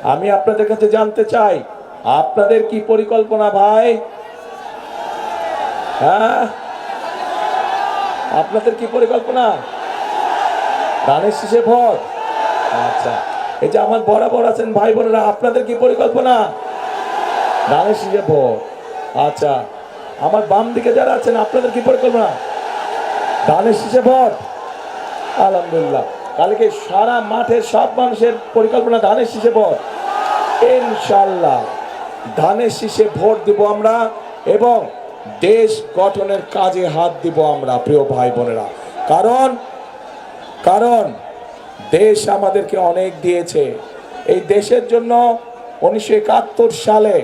আমি আপনাদের কাছে জানতে চাই, আপনাদের কি পরিকল্পনা ভাই? হ্যাঁ? আপনাদের কি পরিকল্পনা? ধানের শীষে ভোট? আচ্ছা এই যে আমার বরাবর আছেন ভাই বোনেরা, আপনাদের কি পরিকল্পনা? ধানের শীষে ভোট। আচ্ছা আমার বাম দিকে যারা আছেন, আপনাদের কি পরিকল্পনা? ধানের শীষে ভোট? আলহামদুলিল্লাহ। কালকে সারা মাঠের সব মানুষের পরিকল্পনা ধানের শীষে ভোট। ইনশাল্লাহ ধানের শীষে ভোট দিব আমরা এবং দেশ গঠনের কাজে হাত দিব আমরা, প্রিয় ভাই বোনেরা। কারণ কারণ দেশ আমাদেরকে অনেক দিয়েছে। এই দেশের জন্য উনিশশো একাত্তর সালে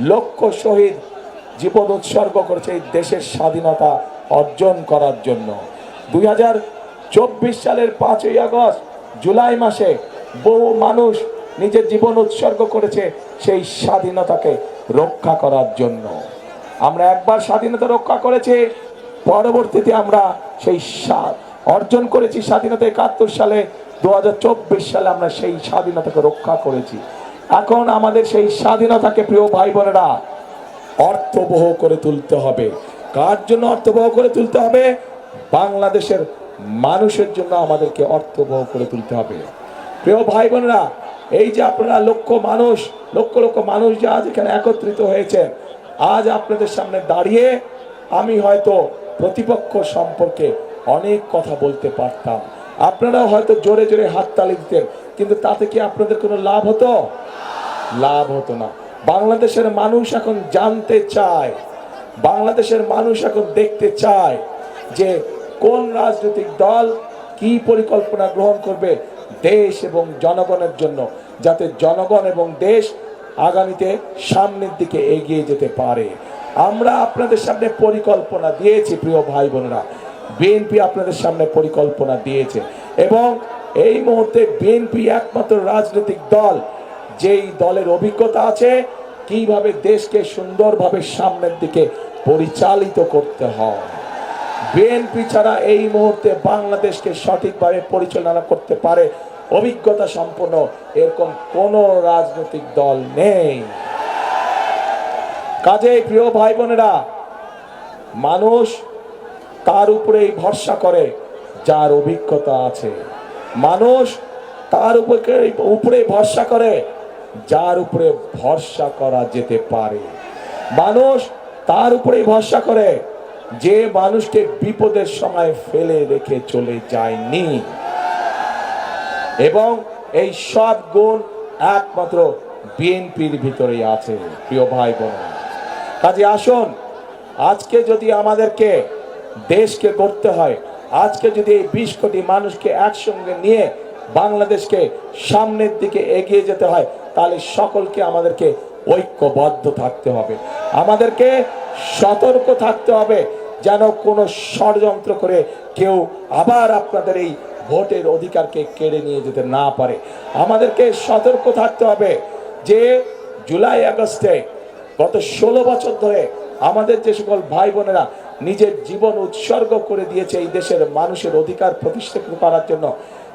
লক্ষ শহীদ জীবন উৎসর্গ করেছে এই দেশের স্বাধীনতা অর্জন করার জন্য। দুই হাজার চব্বিশ সালের পাঁচই আগস্ট, জুলাই মাসে বহু মানুষ নিজের জীবন উৎসর্গ করেছে সেই স্বাধীনতাকে রক্ষা করার জন্য। আমরা একবার স্বাধীনতা রক্ষা করেছি, পরবর্তীতে আমরা সেই অর্জন করেছি স্বাধীনতা একাত্তর সালে দু হাজার চব্বিশ সালে আমরা সেই স্বাধীনতাকে রক্ষা করেছি। এখন আমাদের সেই স্বাধীনতাকে প্রিয় ভাই বোনেরা অর্থবহ করে তুলতে হবে। কার জন্য অর্থবহ করে তুলতে হবে? বাংলাদেশের মানুষের জন্য আমাদেরকে অর্থবহ করে তুলতে হবে। প্রিয় ভাই বোনেরা, এই যে আপনারা লক্ষ মানুষ, লক্ষ লক্ষ মানুষ যে আজ এখানে একত্রিত হয়েছেন আজ আপনাদের সামনে দাঁড়িয়ে আমি হয়তো প্রতিপক্ষ সম্পর্কে অনেক কথা বলতে পারতাম। আপনারাও হয়তো জোরে জোরে হাততালি দিতেন, কিন্তু তাতে কি আপনাদের কোনো লাভ হতো? লাভ হতো না। বাংলাদেশের মানুষ এখন জানতে চায়, বাংলাদেশের মানুষ এখন দেখতে চায় যে কোন রাজনৈতিক দল কি পরিকল্পনা গ্রহণ করবে দেশ এবং জনগণের জন্য, যাতে জনগণ এবং দেশ আগামীতে সামনের দিকে এগিয়ে যেতে পারে। আমরা আপনাদের সামনে পরিকল্পনা দিয়েছি, প্রিয় ভাই বোনেরা। বিএনপি আপনাদের সামনে পরিকল্পনা দিয়েছে এবং এই মুহূর্তে বিএনপি একমাত্র রাজনৈতিক দল। যেই দলের অভিজ্ঞতা আছে, কীভাবে দেশকে সুন্দরভাবে সামনের দিকে পরিচালিত করতে হয়। বিএনপি ছাড়া এই মুহূর্তে বাংলাদেশকে সঠিকভাবে পরিচালনা করতে পারে, অভিজ্ঞতা সম্পন্ন এরকম কোন রাজনৈতিক দল নেই। কাজেই প্রিয় ভাই বোনেরা, মানুষ তার উপরেই ভরসা করে যার অভিজ্ঞতা আছে। মানুষ তার উপরে উপরে ভরসা করে যার উপরে ভরসা করা যেতে পারে। মানুষ তার উপরেই ভরসা করে যে মানুষকে বিপদের সময় ফেলে রেখে চলে যায়নি। এবং এই সব গুণ একমাত্র বিএনপির ভিতরেই আছে, প্রিয় ভাই বোন কাজে আসুন, আজকে যদি আমাদেরকে দেশকে করতে হয়, আজকে যদি এই বিশ কোটি মানুষকে একসঙ্গে নিয়ে বাংলাদেশকে সামনের দিকে এগিয়ে যেতে হয়, তাহলে সকলকে আমাদেরকে ঐক্যবদ্ধ থাকতে হবে। আমাদেরকে সতর্ক থাকতে হবে যেন কোনো ষড়যন্ত্র করে কেউ আবার আপনাদের এই ভোটের অধিকারকে কেড়ে নিয়ে যেতে না পারে। আমাদেরকে সতর্ক থাকতে হবে যে জুলাই আগস্টে গত ষোলো বছর ধরে আমাদের যে সকল ভাই বোনেরা নিজের জীবন উৎসর্গ করে দিয়েছে এই দেশের মানুষের অধিকার প্রতিষ্ঠিত করার জন্য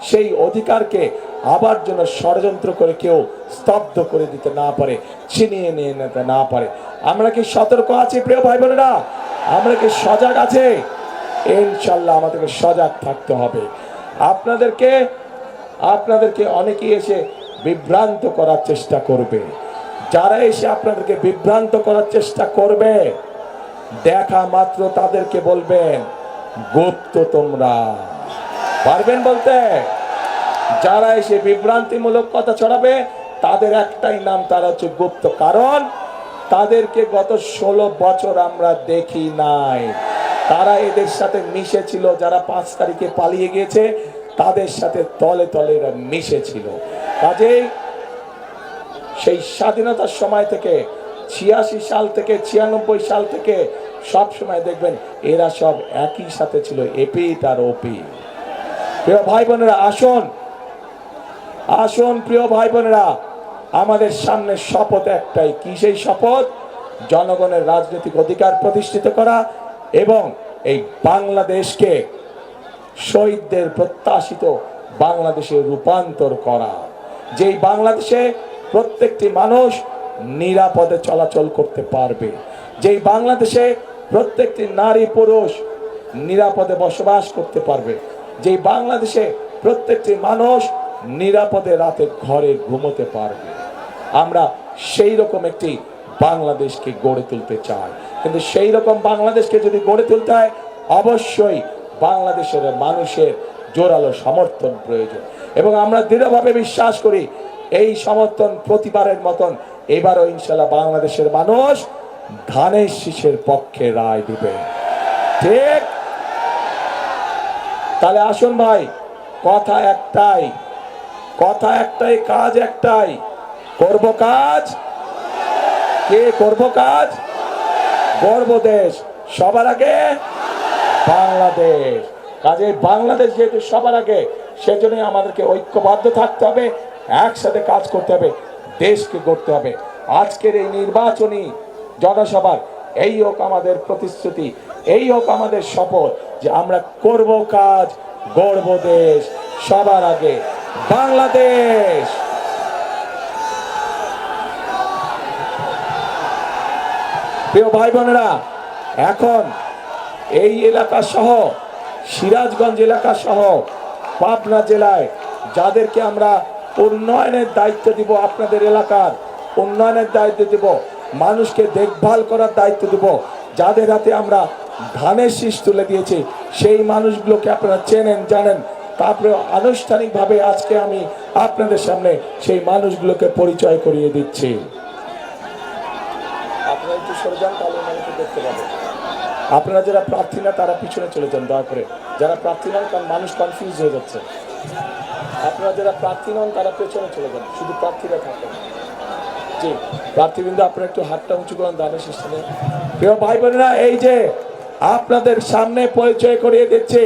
সেই অধিকারকে আবার যেন ষড়যন্ত্র করে কেউ স্তব্ধ করে দিতে না পারে, ছিনিয়ে নিয়ে নিতে না পারে। আমরা কি সতর্ক আছি, প্রিয় ভাই বোনেরা আমরা কি সজাগ আছে? ইনশাল্লাহ আমাদেরকে সজাগ থাকতে হবে। আপনাদেরকে আপনাদেরকে অনেকেই এসে বিভ্রান্ত করার চেষ্টা করবে। যারা এসে আপনাদেরকে বিভ্রান্ত করার চেষ্টা করবে, দেখা মাত্র তাদেরকে বলবেন, গুপ্ত তোমরা। পারবেন বলতে? যারা এসে বিভ্রান্তিমূলক কথা ছড়াবে, তাদের একটাই নাম তারা হচ্ছে গুপ্ত। কারণ তাদেরকে গত ষোলো বছর আমরা দেখি নাই। তারা এদের সাথে মিশেছিল, যারা পাঁচ তারিখে পালিয়ে গিয়েছে, তাদের সাথে তলে তলে এরা মিশেছিল। কাজেই সেই স্বাধীনতার সময় থেকে, ছিয়াশি সাল থেকে, ছিয়ানব্বই সাল থেকে সব সময় দেখবেন, এরা সব একই সাথে ছিল এপি তার ওপি প্রিয় ভাই বোনেরা, আসুন। আসুন প্রিয় ভাই বোনেরা, আমাদের সামনে শপথ একটাই। কি সেই শপথ? জনগণের রাজনৈতিক অধিকার প্রতিষ্ঠিত করা এবং এই বাংলাদেশকে শহীদদের প্রত্যাশিত বাংলাদেশে রূপান্তর করা। যেই বাংলাদেশে প্রত্যেকটি মানুষ নিরাপদে চলাচল করতে পারবে। যেই বাংলাদেশে প্রত্যেকটি নারী পুরুষ নিরাপদে বসবাস করতে পারবে। যেই বাংলাদেশে প্রত্যেকটি মানুষ নিরাপদে রাতে ঘরে ঘুমোতে পারবে। আমরা সেই রকম একটি বাংলাদেশকে গড়ে তুলতে চাই। কিন্তু সেই রকম বাংলাদেশকে যদি গড়ে তুলতে হয়, অবশ্যই বাংলাদেশের মানুষের জোরালো সমর্থন প্রয়োজন। এবং আমরা দৃঢ়ভাবে বিশ্বাস করি, এই সমর্থন প্রতিবারের মতন এবারও ইনশাল্লাহ বাংলাদেশের মানুষ ধানের শীষের পক্ষে রায় দিবে। ঠিক তাহলে আসুন ভাই, কথা একটাই কথা একটাই, কাজ একটাই। করব কাজ? কে করব কাজ? গর্ব দেশ। সবার আগে? বাংলাদেশ। কাজে বাংলাদেশ যেহেতু সবার আগে, সেজন্যই আমাদেরকে ঐক্যবদ্ধ থাকতে হবে, একসাথে কাজ করতে হবে, দেশকে গড়তে হবে। আজকের এই নির্বাচনী জনসভার এই হোক আমাদের প্রতিশ্রুতি। এই হোক আমাদের শপথ যে আমরা করব কাজ, গড়ব দেশ, সবার আগে বাংলাদেশ। প্রিয় ভাই বোনেরা এখন এই এলাকা সহ সিরাজগঞ্জ এলাকা সহ পাবনা জেলায় যাদেরকে আমরা উন্নয়নের দায়িত্ব দিব আপনাদের এলাকার, উন্নয়নের দায়িত্ব দিব, মানুষকে দেখভাল করার দায়িত্ব দিব, যাদের হাতে আমরা ধানের শীষ তুলে দিয়েছে। সেই মানুষগুলোকে আপনারা চেনেন, জানেন। তারপরে আনুষ্ঠানিকভাবে আজকে আমি আপনাদের সামনে সেই মানুষগুলোকে পরিচয় করিয়ে দিচ্ছি। আপনারা যারা প্রার্থী না, তারা পিছনে চলে যান, দয়া করে। যারা প্রার্থী নন, কারণ মানুষ কনফিউজ হয়ে যাচ্ছে। আপনারা যারা প্রার্থী নন, তারা পেছনে চলে যান, শুধু প্রার্থীরা থাকেন। জি, প্রার্থীবৃন্দ, আপনারা একটু হাতটা উঁচু করেন দানের সিস্টেমে প্রিয় ভাই বোনেরা এই যে আপনাদের সামনে পরিচয় করিয়ে দিচ্ছে।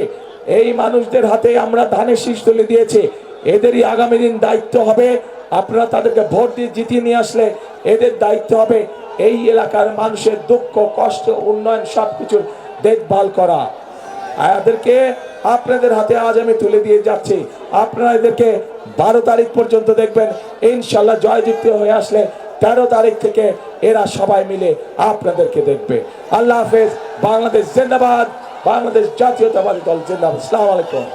এই মানুষদের হাতে আমরা ধানের শীষ তুলে দিয়েছি। এদেরই আগামী দিন দায়িত্ব হবে। আপনারা তাদেরকে ভোট দিয়ে জিতিয়ে নিয়ে আসলে এদের দায়িত্ব হবে এই এলাকার মানুষের দুঃখ, কষ্ট, উন্নয়ন সবকিছুর দেখভাল করা। এদেরকে আপনাদের হাতে আজ আমি তুলে দিয়ে যাচ্ছি। আপনারা এদেরকে বারো তারিখ পর্যন্ত দেখবেন। ইনশাল্লাহ জয়যুক্ত হয়ে আসলে তেরো তারিখ থেকে এরা সবাই মিলে আপনাদেরকে দেখবে। আল্লাহ হাফেজ, বাংলাদেশ জিন্দাবাদ, বাংলাদেশ জাতীয়তাবাদী দল জিন্দাবাদ। আসসালামু আলাইকুম।